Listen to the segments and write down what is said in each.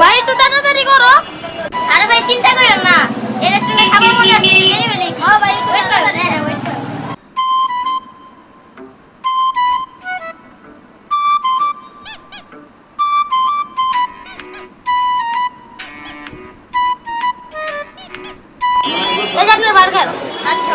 ভাই একটু তাড়াতাড়ি করো আরে ভাই চিন্তা করেন না এই রেস্টুরেন্টে খাবার মনে আছে ভাই একটু তাড়াতাড়ি হ্যাঁ, হ্যাঁ, আপনার বার্গার আচ্ছা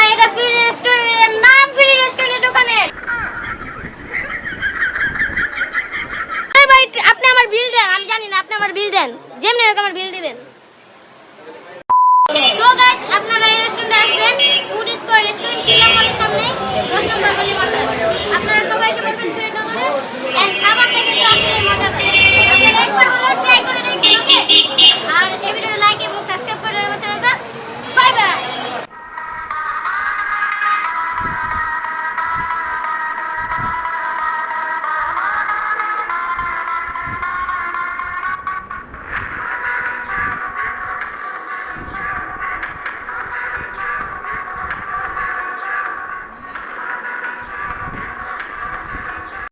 দিবেন যেমনি হোক আমার বিল দিবেন